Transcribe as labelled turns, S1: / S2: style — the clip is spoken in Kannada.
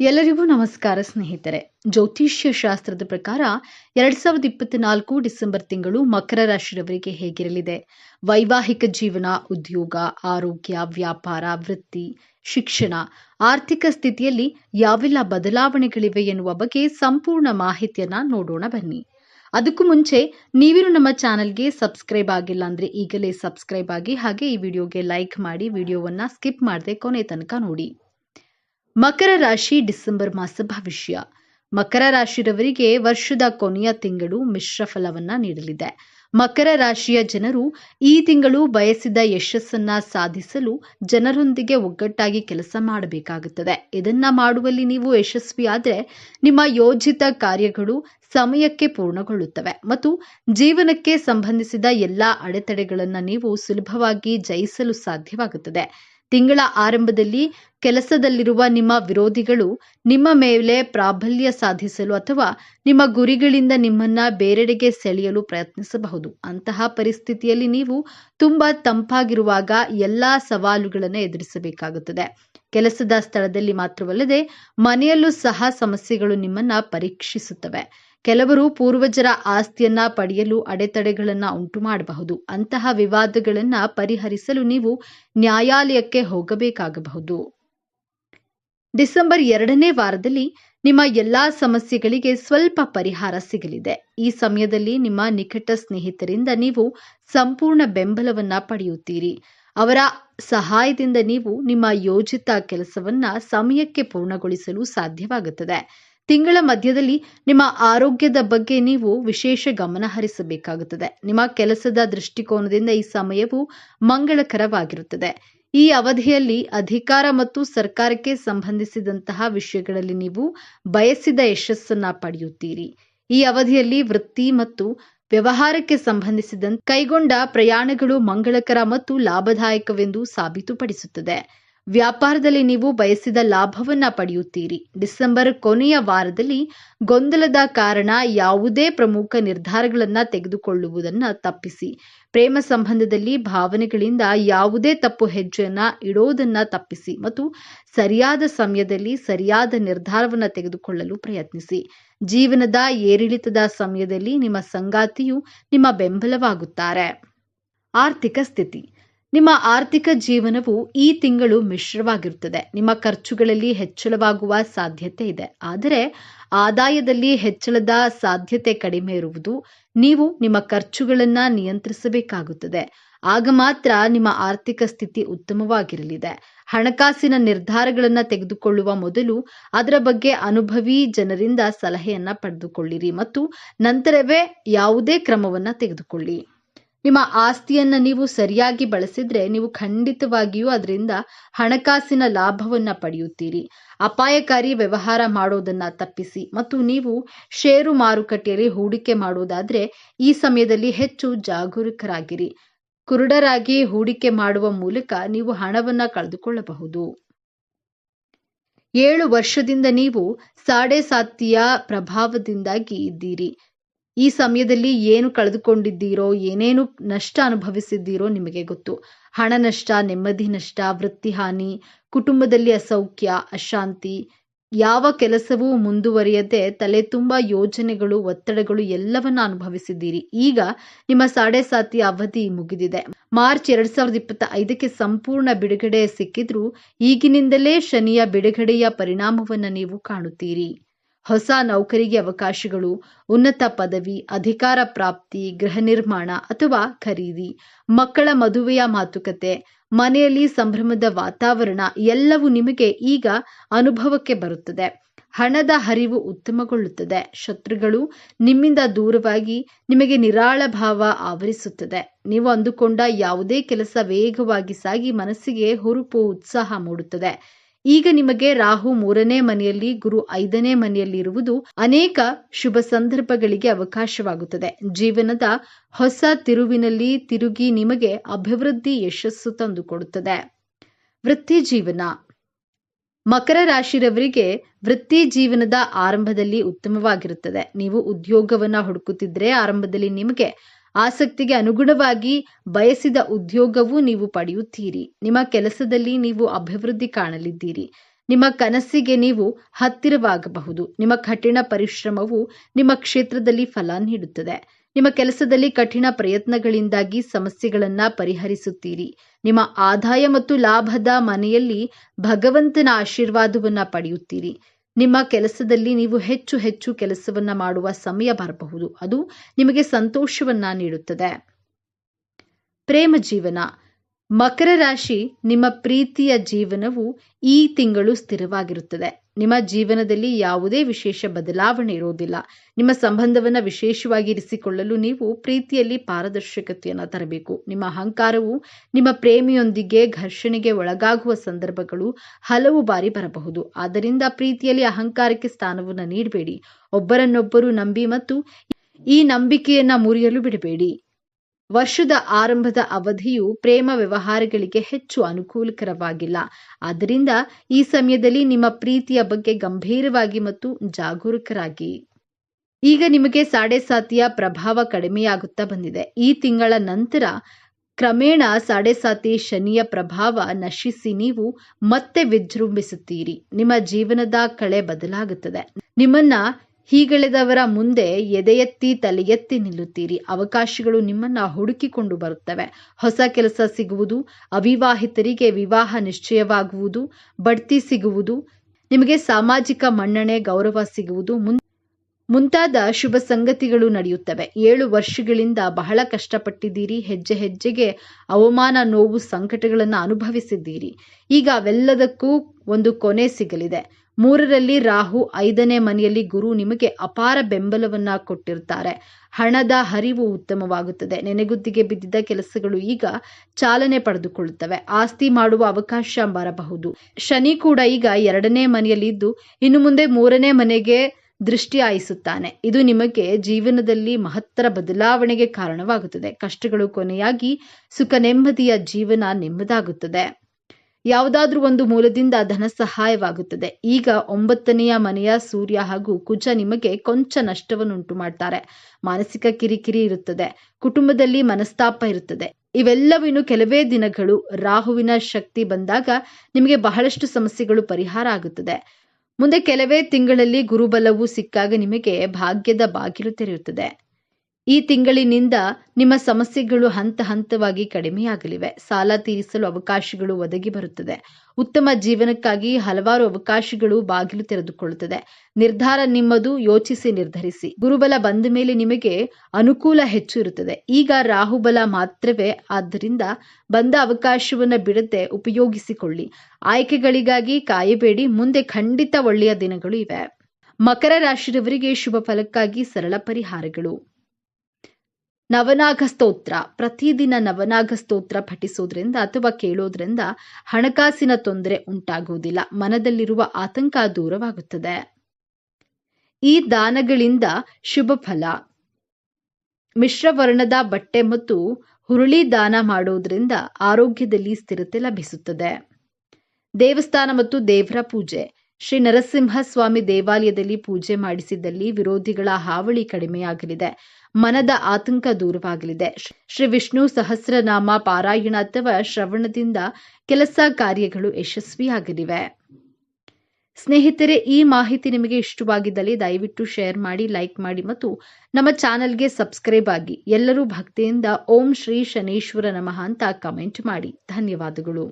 S1: ಎಲ್ಲರಿಗೂ ನಮಸ್ಕಾರ ಸ್ನೇಹಿತರೆ. ಜ್ಯೋತಿಷ್ಯ ಶಾಸ್ತ್ರದ ಪ್ರಕಾರ ಎರಡ್ ಸಾವಿರದ ಇಪ್ಪತ್ನಾಲ್ಕು ಡಿಸೆಂಬರ್ ತಿಂಗಳು ಮಕರ ರಾಶಿಯವರಿಗೆ ಹೇಗಿರಲಿದೆ? ವೈವಾಹಿಕ ಜೀವನ, ಉದ್ಯೋಗ, ಆರೋಗ್ಯ, ವ್ಯಾಪಾರ, ವೃತ್ತಿ, ಶಿಕ್ಷಣ ಆರ್ಥಿಕ ಸ್ಥಿತಿಯಲ್ಲಿ ಯಾವೆಲ್ಲ ಬದಲಾವಣೆಗಳಿವೆ ಎನ್ನುವ ಬಗ್ಗೆ ಸಂಪೂರ್ಣ ಮಾಹಿತಿಯನ್ನ ನೋಡೋಣ ಬನ್ನಿ. ಅದಕ್ಕೂ ಮುಂಚೆ ನೀವಿರು ನಮ್ಮ ಚಾನೆಲ್ಗೆ ಸಬ್ಸ್ಕ್ರೈಬ್ ಆಗಿಲ್ಲ ಅಂದ್ರೆ ಈಗಲೇ ಸಬ್ಸ್ಕ್ರೈಬ್ ಆಗಿ ಹಾಗೆ ಈ ವಿಡಿಯೋಗೆ ಲೈಕ್ ಮಾಡಿ, ವಿಡಿಯೋವನ್ನ ಸ್ಕಿಪ್ ಮಾಡದೆ ಕೊನೆ ತನಕ ನೋಡಿ. ಮಕರ ರಾಶಿ ಡಿಸೆಂಬರ್ ಮಾಸ ಭವಿಷ್ಯ. ಮಕರ ರಾಶಿಯವರಿಗೆ ವರ್ಷದ ಕೊನೆಯ ತಿಂಗಳು ಮಿಶ್ರ ಫಲವನ್ನ ನೀಡಲಿದೆ. ಮಕರ ರಾಶಿಯ ಜನರು ಈ ತಿಂಗಳು ಬಯಸಿದ ಯಶಸ್ಸನ್ನ ಸಾಧಿಸಲು ಜನರೊಂದಿಗೆ ಒಗ್ಗಟ್ಟಾಗಿ ಕೆಲಸ ಮಾಡಬೇಕಾಗುತ್ತದೆ. ಇದನ್ನ ಮಾಡುವಲ್ಲಿ ನೀವು ಯಶಸ್ವಿಯಾದರೆ ನಿಮ್ಮ ಯೋಜಿತ ಕಾರ್ಯಗಳು ಸಮಯಕ್ಕೆ ಪೂರ್ಣಗೊಳ್ಳುತ್ತವೆ ಮತ್ತು ಜೀವನಕ್ಕೆ ಸಂಬಂಧಿಸಿದ ಎಲ್ಲಾ ಅಡೆತಡೆಗಳನ್ನು ನೀವು ಸುಲಭವಾಗಿ ಜಯಿಸಲು ಸಾಧ್ಯವಾಗುತ್ತದೆ. ತಿಂಗಳ ಆರಂಭದಲ್ಲಿ ಕೆಲಸದಲ್ಲಿರುವ ನಿಮ್ಮ ವಿರೋಧಿಗಳು ನಿಮ್ಮ ಮೇಲೆ ಪ್ರಾಬಲ್ಯ ಸಾಧಿಸಲು ಅಥವಾ ನಿಮ್ಮ ಗುರಿಗಳಿಂದ ನಿಮ್ಮನ್ನ ಬೇರೆಡೆಗೆ ಸೆಳೆಯಲು ಪ್ರಯತ್ನಿಸಬಹುದು. ಅಂತಹ ಪರಿಸ್ಥಿತಿಯಲ್ಲಿ ನೀವು ತುಂಬಾ ತಂಪಾಗಿರುವಾಗ ಎಲ್ಲಾ ಸವಾಲುಗಳನ್ನು ಎದುರಿಸಬೇಕಾಗುತ್ತದೆ. ಕೆಲಸದ ಸ್ಥಳದಲ್ಲಿ ಮಾತ್ರವಲ್ಲದೆ ಮನೆಯಲ್ಲೂ ಸಹ ಸಮಸ್ಯೆಗಳು ನಿಮ್ಮನ್ನ ಪರೀಕ್ಷಿಸುತ್ತವೆ. ಕೆಲವರು ಪೂರ್ವಜರ ಆಸ್ತಿಯನ್ನ ಪಡೆಯಲು ಅಡೆತಡೆಗಳನ್ನ ಉಂಟು ಮಾಡಬಹುದು ಅಂತಹ ವಿವಾದಗಳನ್ನ ಪರಿಹರಿಸಲು ನೀವು ನ್ಯಾಯಾಲಯಕ್ಕೆ ಹೋಗಬೇಕಾಗಬಹುದು. ಡಿಸೆಂಬರ್ ಎರಡನೇ ವಾರದಲ್ಲಿ ನಿಮ್ಮ ಎಲ್ಲಾ ಸಮಸ್ಯೆಗಳಿಗೆ ಸ್ವಲ್ಪ ಪರಿಹಾರ ಸಿಗಲಿದೆ. ಈ ಸಮಯದಲ್ಲಿ ನಿಮ್ಮ ನಿಕಟ ಸ್ನೇಹಿತರಿಂದ ನೀವು ಸಂಪೂರ್ಣ ಬೆಂಬಲವನ್ನ ಪಡೆಯುತ್ತೀರಿ. ಅವರ ಸಹಾಯದಿಂದ ನೀವು ನಿಮ್ಮ ಯೋಜಿತ ಕೆಲಸವನ್ನ ಸಮಯಕ್ಕೆ ಪೂರ್ಣಗೊಳಿಸಲು ಸಾಧ್ಯವಾಗುತ್ತದೆ. ತಿಂಗಳ ಮಧ್ಯದಲ್ಲಿ ನಿಮ್ಮ ಆರೋಗ್ಯದ ಬಗ್ಗೆ ನೀವು ವಿಶೇಷ ಗಮನ ಹರಿಸಬೇಕಾಗುತ್ತದೆ. ನಿಮ್ಮ ಕೆಲಸದ ದೃಷ್ಟಿಕೋನದಿಂದ ಈ ಸಮಯವು ಮಂಗಳಕರವಾಗಿರುತ್ತದೆ. ಈ ಅವಧಿಯಲ್ಲಿ ಅಧಿಕಾರ ಮತ್ತು ಸರ್ಕಾರಕ್ಕೆ ಸಂಬಂಧಿಸಿದಂತಹ ವಿಷಯಗಳಲ್ಲಿ ನೀವು ಬಯಸಿದ ಯಶಸ್ಸನ್ನ ಪಡೆಯುತ್ತೀರಿ. ಈ ಅವಧಿಯಲ್ಲಿ ವೃತ್ತಿ ಮತ್ತು ವ್ಯವಹಾರಕ್ಕೆ ಸಂಬಂಧಿಸಿದಂತೆ ಕೈಗೊಂಡ ಪ್ರಯಾಣಗಳು ಮಂಗಳಕರ ಮತ್ತು ಲಾಭದಾಯಕವೆಂದು ಸಾಬೀತುಪಡಿಸುತ್ತದೆ. ವ್ಯಾಪಾರದಲ್ಲಿ ನೀವು ಬಯಸಿದ ಲಾಭವನ್ನ ಪಡೆಯುತ್ತೀರಿ. ಡಿಸೆಂಬರ್ ಕೊನೆಯ ವಾರದಲ್ಲಿ ಗೊಂದಲದ ಕಾರಣ ಯಾವುದೇ ಪ್ರಮುಖ ನಿರ್ಧಾರಗಳನ್ನ ತೆಗೆದುಕೊಳ್ಳುವುದನ್ನ ತಪ್ಪಿಸಿ. ಪ್ರೇಮ ಸಂಬಂಧದಲ್ಲಿ ಭಾವನೆಗಳಿಂದ ಯಾವುದೇ ತಪ್ಪು ಹೆಜ್ಜೆಯನ್ನ ಇಡೋದನ್ನ ತಪ್ಪಿಸಿ ಮತ್ತು ಸರಿಯಾದ ಸಮಯದಲ್ಲಿ ಸರಿಯಾದ ನಿರ್ಧಾರವನ್ನ ತೆಗೆದುಕೊಳ್ಳಲು ಪ್ರಯತ್ನಿಸಿ. ಜೀವನದ ಏರಿಳಿತದ ಸಮಯದಲ್ಲಿ ನಿಮ್ಮ ಸಂಗಾತಿಯು ನಿಮ್ಮ ಬೆಂಬಲವಾಗುತ್ತಾರೆ. ಆರ್ಥಿಕ ಸ್ಥಿತಿ. ನಿಮ್ಮ ಆರ್ಥಿಕ ಜೀವನವು ಈ ತಿಂಗಳು ಮಿಶ್ರವಾಗಿರುತ್ತದೆ. ನಿಮ್ಮ ಖರ್ಚುಗಳಲ್ಲಿ ಹೆಚ್ಚಳವಾಗುವ ಸಾಧ್ಯತೆ ಇದೆ. ಆದರೆ ಆದಾಯದಲ್ಲಿ ಹೆಚ್ಚಳದ ಸಾಧ್ಯತೆ ಕಡಿಮೆ ಇರುವುದು ನೀವು ನಿಮ್ಮ ಖರ್ಚುಗಳನ್ನು ನಿಯಂತ್ರಿಸಬೇಕಾಗುತ್ತದೆ. ಆಗ ಮಾತ್ರ ನಿಮ್ಮ ಆರ್ಥಿಕ ಸ್ಥಿತಿ ಉತ್ತಮವಾಗಿರಲಿದೆ. ಹಣಕಾಸಿನ ನಿರ್ಧಾರಗಳನ್ನು ತೆಗೆದುಕೊಳ್ಳುವ ಮೊದಲು ಅದರ ಬಗ್ಗೆ ಅನುಭವಿ ಜನರಿಂದ ಸಲಹೆಯನ್ನು ಪಡೆದುಕೊಳ್ಳಿರಿ ಮತ್ತು ನಂತರವೇ ಯಾವುದೇ ಕ್ರಮವನ್ನು ತೆಗೆದುಕೊಳ್ಳಿ. ನಿಮ್ಮ ಆಸ್ತಿಯನ್ನ ನೀವು ಸರಿಯಾಗಿ ಬಳಸಿದ್ರೆ ನೀವು ಖಂಡಿತವಾಗಿಯೂ ಅದರಿಂದ ಹಣಕಾಸಿನ ಲಾಭವನ್ನ ಪಡೆಯುತ್ತೀರಿ. ಅಪಾಯಕಾರಿ ವ್ಯವಹಾರ ಮಾಡೋದನ್ನ ತಪ್ಪಿಸಿ ಮತ್ತು ನೀವು ಷೇರು ಮಾರುಕಟ್ಟೆಯಲ್ಲಿ ಹೂಡಿಕೆ ಮಾಡೋದಾದ್ರೆ ಈ ಸಮಯದಲ್ಲಿ ಹೆಚ್ಚು ಜಾಗರೂಕರಾಗಿರಿ. ಕುರುಡರಾಗಿ ಹೂಡಿಕೆ ಮಾಡುವ ಮೂಲಕ ನೀವು ಹಣವನ್ನ ಕಳೆದುಕೊಳ್ಳಬಹುದು. ಏಳು ವರ್ಷದಿಂದ ನೀವು ಸಾಡೆ ಸಾತಿಯ ಪ್ರಭಾವದಿಂದಾಗಿ ಇದ್ದೀರಿ. ಈ ಸಮಯದಲ್ಲಿ ಏನು ಕಳೆದುಕೊಂಡಿದ್ದೀರೋ, ಏನೇನು ನಷ್ಟ ಅನುಭವಿಸಿದ್ದೀರೋ ನಿಮಗೆ ಗೊತ್ತು. ಹಣ ನಷ್ಟ, ನೆಮ್ಮದಿ ನಷ್ಟ, ವೃತ್ತಿ ಹಾನಿ, ಕುಟುಂಬದಲ್ಲಿ ಅಸೌಖ್ಯ, ಅಶಾಂತಿ, ಯಾವ ಕೆಲಸವೂ ಮುಂದುವರಿಯದೆ ತಲೆ ತುಂಬ ಯೋಜನೆಗಳು, ಒತ್ತಡಗಳು ಎಲ್ಲವನ್ನ ಅನುಭವಿಸಿದ್ದೀರಿ. ಈಗ ನಿಮ್ಮ ಸಾಡೆ ಸಾತಿ ಅವಧಿ ಮುಗಿದಿದೆ. ಮಾರ್ಚ್ ಎರಡ್ ಸಾವಿರದ ಇಪ್ಪತ್ತ ಐದಕ್ಕೆ ಸಂಪೂರ್ಣ ಬಿಡುಗಡೆ ಸಿಕ್ಕಿದ್ರೂ ಈಗಿನಿಂದಲೇ ಶನಿಯ ಬಿಡುಗಡೆಯ ಪರಿಣಾಮವನ್ನು ನೀವು ಕಾಣುತ್ತೀರಿ. ಹೊಸ ನೌಕರಿಗೆ ಅವಕಾಶಗಳು, ಉನ್ನತ ಪದವಿ, ಅಧಿಕಾರ ಪ್ರಾಪ್ತಿ, ಗೃಹ ನಿರ್ಮಾಣ ಅಥವಾ ಖರೀದಿ, ಮಕ್ಕಳ ಮದುವೆಯ ಮಾತುಕತೆ, ಮನೆಯಲ್ಲಿ ಸಂಭ್ರಮದ ವಾತಾವರಣ ಎಲ್ಲವೂ ನಿಮಗೆ ಈಗ ಅನುಭವಕ್ಕೆ ಬರುತ್ತದೆ. ಹಣದ ಹರಿವು ಉತ್ತಮಗೊಳ್ಳುತ್ತದೆ. ಶತ್ರುಗಳು ನಿಮ್ಮಿಂದ ದೂರವಾಗಿ ನಿಮಗೆ ನಿರಾಳ ಭಾವ ಆವರಿಸುತ್ತದೆ. ನೀವು ಅಂದುಕೊಂಡ ಯಾವುದೇ ಕೆಲಸ ವೇಗವಾಗಿ ಸಾಗಿ ಮನಸ್ಸಿಗೆ ಹುರುಪು, ಉತ್ಸಾಹ ಮೂಡುತ್ತದೆ. ಈಗ ನಿಮಗೆ ರಾಹು ಮೂರನೇ ಮನೆಯಲ್ಲಿ, ಗುರು ಐದನೇ ಮನೆಯಲ್ಲಿ ಇರುವುದು ಅನೇಕ ಶುಭ ಸಂದರ್ಭಗಳಿಗೆ ಅವಕಾಶವಾಗುತ್ತದೆ. ಜೀವನದ ಹೊಸ ತಿರುವಿನಲ್ಲಿ ತಿರುಗಿ ನಿಮಗೆ ಅಭಿವೃದ್ಧಿ ಯಶಸ್ಸು ತಂದುಕೊಡುತ್ತದೆ. ವೃತ್ತಿ ಜೀವನ. ಮಕರ ರಾಶಿರವರಿಗೆ ವೃತ್ತಿ ಜೀವನದ ಆರಂಭದಲ್ಲಿ ಉತ್ತಮವಾಗಿರುತ್ತದೆ. ನೀವು ಉದ್ಯೋಗವನ್ನ ಹುಡುಕುತ್ತಿದ್ರೆ ಆರಂಭದಲ್ಲಿ ನಿಮಗೆ ಆಸಕ್ತಿಗೆ ಅನುಗುಣವಾಗಿ ಬಯಸಿದ ಉದ್ಯೋಗವೂ ನೀವು ಪಡೆಯುತ್ತೀರಿ. ನಿಮ್ಮ ಕೆಲಸದಲ್ಲಿ ನೀವು ಅಭಿವೃದ್ಧಿ ಕಾಣಲಿದ್ದೀರಿ. ನಿಮ್ಮ ಕನಸಿಗೆ ನೀವು ಹತ್ತಿರವಾಗಬಹುದು. ನಿಮ್ಮ ಕಠಿಣ ಪರಿಶ್ರಮವು ನಿಮ್ಮ ಕ್ಷೇತ್ರದಲ್ಲಿ ಫಲ ನೀಡುತ್ತದೆ. ನಿಮ್ಮ ಕೆಲಸದಲ್ಲಿ ಕಠಿಣ ಪ್ರಯತ್ನಗಳಿಂದಾಗಿ ಸಮಸ್ಯೆಗಳನ್ನ ಪರಿಹರಿಸುತ್ತೀರಿ. ನಿಮ್ಮ ಆದಾಯ ಮತ್ತು ಲಾಭದ ಮನೆಯಲ್ಲಿ ಭಗವಂತನ ಆಶೀರ್ವಾದವನ್ನ ಪಡೆಯುತ್ತೀರಿ. ನಿಮ್ಮ ಕೆಲಸದಲ್ಲಿ ನೀವು ಹೆಚ್ಚು ಹೆಚ್ಚು ಕೆಲಸವನ್ನ ಮಾಡುವ ಸಮಯ ಬರಬಹುದು. ಅದು ನಿಮಗೆ ಸಂತೋಷವನ್ನ ನೀಡುತ್ತದೆ. ಪ್ರೇಮ ಜೀವನ. ಮಕರ ರಾಶಿ ನಿಮ್ಮ ಪ್ರೀತಿಯ ಜೀವನವು ಈ ತಿಂಗಳು ಸ್ಥಿರವಾಗಿರುತ್ತದೆ. ನಿಮ್ಮ ಜೀವನದಲ್ಲಿ ಯಾವುದೇ ವಿಶೇಷ ಬದಲಾವಣೆ ಇರೋದಿಲ್ಲ ನಿಮ್ಮ ಸಂಬಂಧವನ್ನ ವಿಶೇಷವಾಗಿ ಇರಿಸಿಕೊಳ್ಳಲು ನೀವು ಪ್ರೀತಿಯಲ್ಲಿ ಪಾರದರ್ಶಕತೆಯನ್ನು ತರಬೇಕು. ನಿಮ್ಮ ಅಹಂಕಾರವು ನಿಮ್ಮ ಪ್ರೇಮಿಯೊಂದಿಗೆ ಘರ್ಷಣೆಗೆ ಒಳಗಾಗುವ ಸಂದರ್ಭಗಳು ಹಲವು ಬಾರಿ ಬರಬಹುದು. ಆದ್ದರಿಂದ ಪ್ರೀತಿಯಲ್ಲಿ ಅಹಂಕಾರಕ್ಕೆ ಸ್ಥಾನವನ್ನು ನೀಡಬೇಡಿ. ಒಬ್ಬರನ್ನೊಬ್ಬರು ನಂಬಿ ಮತ್ತು ಈ ನಂಬಿಕೆಯನ್ನ ಮುರಿಯಲು ಬಿಡಬೇಡಿ. ವರ್ಷದ ಆರಂಭದ ಅವಧಿಯು ಪ್ರೇಮ ವ್ಯವಹಾರಗಳಿಗೆ ಹೆಚ್ಚು ಅನುಕೂಲಕರವಾಗಿಲ್ಲ. ಆದ್ದರಿಂದ ಈ ಸಮಯದಲ್ಲಿ ನಿಮ್ಮ ಪ್ರೀತಿಯ ಬಗ್ಗೆ ಗಂಭೀರವಾಗಿ ಮತ್ತು ಜಾಗರೂಕರಾಗಿ. ಈಗ ನಿಮಗೆ ಸಾಡೆ ಸಾತಿಯ ಪ್ರಭಾವ ಕಡಿಮೆಯಾಗುತ್ತಾ ಬಂದಿದೆ. ಈ ತಿಂಗಳ ನಂತರ ಕ್ರಮೇಣ ಸಾಡೆ ಸಾತಿ ಶನಿಯ ಪ್ರಭಾವ ನಶಿಸಿ ನೀವು ಮತ್ತೆ ವಿಜೃಂಭಿಸುತ್ತೀರಿ. ನಿಮ್ಮ ಜೀವನದ ಕಳೆ ಬದಲಾಗುತ್ತದೆ. ನಿಮ್ಮನ್ನ ಹೀಗೆಳೆದವರ ಮುಂದೆ ಎದೆಯೆತ್ತಿ ತಲೆಯೆತ್ತಿ ನಿಲ್ಲುತ್ತೀರಿ. ಅವಕಾಶಗಳು ನಿಮ್ಮನ್ನ ಹುಡುಕಿಕೊಂಡು ಬರುತ್ತವೆ. ಹೊಸ ಕೆಲಸ ಸಿಗುವುದು, ಅವಿವಾಹಿತರಿಗೆ ವಿವಾಹ ನಿಶ್ಚಯವಾಗುವುದು, ಬಡ್ತಿ ಸಿಗುವುದು, ನಿಮಗೆ ಸಾಮಾಜಿಕ ಮನ್ನಣೆ, ಗೌರವ ಸಿಗುವುದು ಮುಂತಾದ ಶುಭ ಸಂಗತಿಗಳು ನಡೆಯುತ್ತವೆ. ಏಳು ವರ್ಷಗಳಿಂದ ಬಹಳ ಕಷ್ಟಪಟ್ಟಿದ್ದೀರಿ. ಹೆಜ್ಜೆ ಹೆಜ್ಜೆಗೆ ಅವಮಾನ, ನೋವು, ಸಂಕಟಗಳನ್ನು ಅನುಭವಿಸಿದ್ದೀರಿ. ಈಗ ಅವೆಲ್ಲದಕ್ಕೂ ಒಂದು ಕೊನೆ ಸಿಗಲಿದೆ. ಮೂರರಲ್ಲಿ ರಾಹು, ಐದನೇ ಮನೆಯಲ್ಲಿ ಗುರು ನಿಮಗೆ ಅಪಾರ ಬೆಂಬಲವನ್ನ ಕೊಟ್ಟಿರ್ತಾರೆ. ಹಣದ ಹರಿವು ಉತ್ತಮವಾಗುತ್ತದೆ. ನೆನೆಗುದ್ದಿಗೆ ಬಿದ್ದಿದ್ದ ಕೆಲಸಗಳು ಈಗ ಚಾಲನೆ ಪಡೆದುಕೊಳ್ಳುತ್ತವೆ. ಆಸ್ತಿ ಮಾಡುವ ಅವಕಾಶ ಬರಬಹುದು. ಶನಿ ಕೂಡ ಈಗ ಎರಡನೇ ಮನೆಯಲ್ಲಿದ್ದು, ಇನ್ನು ಮುಂದೆ ಮೂರನೇ ಮನೆಗೆ ದೃಷ್ಟಿ ಆಯಿಸುತ್ತಾನೆ ಇದು ನಿಮಗೆ ಜೀವನದಲ್ಲಿ ಮಹತ್ತರ ಬದಲಾವಣೆಗೆ ಕಾರಣವಾಗುತ್ತದೆ. ಕಷ್ಟಗಳು ಕೊನೆಯಾಗಿ ಸುಖ ನೆಮ್ಮದಿಯ ಜೀವನ ನೆಮ್ಮದಾಗುತ್ತದೆ ಯಾವುದಾದ್ರೂ ಒಂದು ಮೂಲದಿಂದ ಧನ ಸಹಾಯವಾಗುತ್ತದೆ. ಈಗ ಒಂಬತ್ತನೆಯ ಮನೆಯ ಸೂರ್ಯ ಹಾಗೂ ಕುಜ ನಿಮಗೆ ಕೊಂಚ ನಷ್ಟವನ್ನುಂಟು ಮಾಡ್ತಾರೆ. ಮಾನಸಿಕ ಕಿರಿಕಿರಿ ಇರುತ್ತದೆ. ಕುಟುಂಬದಲ್ಲಿ ಮನಸ್ತಾಪ ಇರುತ್ತದೆ. ಇವೆಲ್ಲವಿನ್ನು ಕೆಲವೇ ದಿನಗಳು ರಾಹುವಿನ ಶಕ್ತಿ ಬಂದಾಗ ನಿಮಗೆ ಬಹಳಷ್ಟು ಸಮಸ್ಯೆಗಳು ಪರಿಹಾರ ಆಗುತ್ತದೆ. ಮುಂದೆ ಕೆಲವೇ ತಿಂಗಳಲ್ಲಿ ಗುರುಬಲವು ಸಿಕ್ಕಾಗ ನಿಮಗೆ ಭಾಗ್ಯದ ಬಾಗಿಲು ತೆರೆಯುತ್ತದೆ. ಈ ತಿಂಗಳಿನಿಂದ ನಿಮ್ಮ ಸಮಸ್ಯೆಗಳು ಹಂತ ಹಂತವಾಗಿ ಕಡಿಮೆಯಾಗಲಿವೆ. ಸಾಲ ತೀರಿಸಲು ಅವಕಾಶಗಳು ಒದಗಿ ಬರುತ್ತದೆ. ಉತ್ತಮ ಜೀವನಕ್ಕಾಗಿ ಹಲವಾರು ಅವಕಾಶಗಳು ಬಾಗಿಲು ತೆರೆದುಕೊಳ್ಳುತ್ತದೆ. ನಿರ್ಧಾರ ನಿಮ್ಮದು, ಯೋಚಿಸಿ, ನಿರ್ಧರಿಸಿ. ಗುರುಬಲ ಬಂದ ಮೇಲೆ ನಿಮಗೆ ಅನುಕೂಲ ಹೆಚ್ಚು ಇರುತ್ತದೆ. ಈಗ ರಾಹುಬಲ ಮಾತ್ರವೇ. ಆದ್ದರಿಂದ ಬಂದ ಅವಕಾಶವನ್ನು ಬಿಡದೆ ಉಪಯೋಗಿಸಿಕೊಳ್ಳಿ. ಆಯ್ಕೆಗಳಿಗಾಗಿ ಕಾಯಬೇಡಿ. ಮುಂದೆ ಖಂಡಿತ ಒಳ್ಳೆಯ ದಿನಗಳು ಇವೆ. ಮಕರ ರಾಶಿಯವರಿಗೆ ಶುಭ ಫಲಕ್ಕಾಗಿ ಸರಳ ಪರಿಹಾರಗಳು. ನವನಾಗ ಸ್ತೋತ್ರ ಪ್ರತಿದಿನ ನವನಾಗ ಸ್ತೋತ್ರ ಪಠಿಸೋದ್ರಿಂದ ಅಥವಾ ಕೇಳೋದ್ರಿಂದ ಹಣಕಾಸಿನ ತೊಂದರೆ ಉಂಟಾಗುವುದಿಲ್ಲ, ಮನದಲ್ಲಿರುವ ಆತಂಕ ದೂರವಾಗುತ್ತದೆ. ಈ ದಾನಗಳಿಂದ ಶುಭ ಫಲ. ಮಿಶ್ರವರ್ಣದ ಬಟ್ಟೆ ಮತ್ತು ಹುರುಳಿ ದಾನ ಮಾಡೋದ್ರಿಂದ ಆರೋಗ್ಯದಲ್ಲಿ ಸ್ಥಿರತೆ ಲಭಿಸುತ್ತದೆ. ದೇವಸ್ಥಾನ ಮತ್ತು ದೇವರ ಪೂಜೆ. ಶ್ರೀ ನರಸಿಂಹಸ್ವಾಮಿ ದೇವಾಲಯದಲ್ಲಿ ಪೂಜೆ ಮಾಡಿಸಿದಲ್ಲಿ ವಿರೋಧಿಗಳ ಹಾವಳಿ ಕಡಿಮೆಯಾಗಲಿದೆ. ಮನದ ಆತಂಕ ದೂರವಾಗಲಿದೆ. ಶ್ರೀ ವಿಷ್ಣು ಸಹಸ್ರನಾಮ ಪಾರಾಯಣ ಅಥವಾ ಶ್ರವಣದಿಂದ ಕೆಲಸ ಕಾರ್ಯಗಳು ಯಶಸ್ವಿಯಾಗಲಿವೆ. ಸ್ನೇಹಿತರೆ, ಈ ಮಾಹಿತಿ ನಿಮಗೆ ಇಷ್ಟವಾಗಿದ್ದಲ್ಲಿ ದಯವಿಟ್ಟು ಶೇರ್ ಮಾಡಿ, ಲೈಕ್ ಮಾಡಿ ಮತ್ತು ನಮ್ಮ ಚಾನೆಲ್ಗೆ ಸಬ್ಸ್ಕ್ರೈಬ್ ಆಗಿ. ಎಲ್ಲರೂ ಭಕ್ತಿಯಿಂದ ಓಂ ಶ್ರೀ ಶನೀಶ್ವರ ನಮಃ ಅಂತ ಕಮೆಂಟ್ ಮಾಡಿ. ಧನ್ಯವಾದಗಳು.